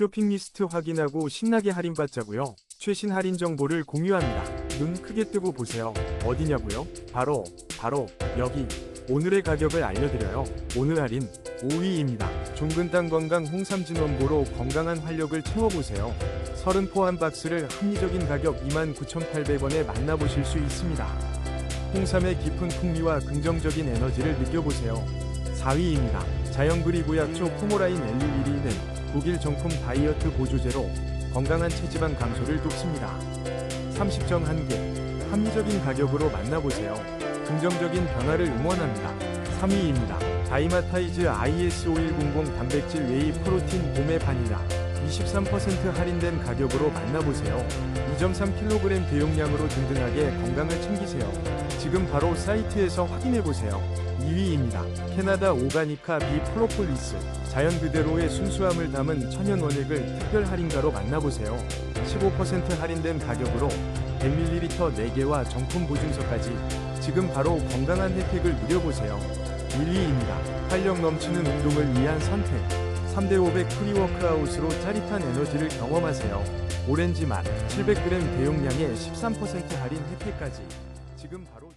쇼핑 리스트 확인하고 신나게 할인받자고요. 최신 할인 정보를 공유합니다. 눈 크게 뜨고 보세요. 어디냐고요? 바로 바로 여기. 오늘의 가격을 알려드려요. 오늘 할인 5위입니다. 종근당 건강 홍삼 진원보로 건강한 활력을 채워보세요. 30포 한 박스를 합리적인 가격 29,800원에 만나보실 수 있습니다. 홍삼의 깊은 풍미와 긍정적인 에너지를 느껴보세요. 4위입니다. 자연그리 구약초 포모라인 엘리리리는 독일 정품 다이어트 보조제로 건강한 체지방 감소를 돕습니다. 30정 한개 합리적인 가격으로 만나보세요. 긍정적인 변화를 응원합니다. 3위입니다. 다이마타이즈 IS5100 단백질 웨이 프로틴 봄의 바닐라 23% 할인된 가격으로 만나보세요. 2.3kg 대용량으로 든든하게 건강을 챙기세요. 지금 바로 사이트에서 확인해보세요. 2위입니다. 캐나다 오가니카 비 프로폴리스 자연 그대로의 순수함을 담은 천연 원액을 특별 할인가로 만나보세요. 15% 할인된 가격으로 100ml 4개와 정품 보증서까지 지금 바로 건강한 혜택을 누려보세요. 1위입니다. 활력 넘치는 운동을 위한 선택. 3대500 프리워크아웃으로 짜릿한 에너지를 경험하세요. 오렌지 맛 700g 대용량에 13% 할인 혜택까지. 지금 바로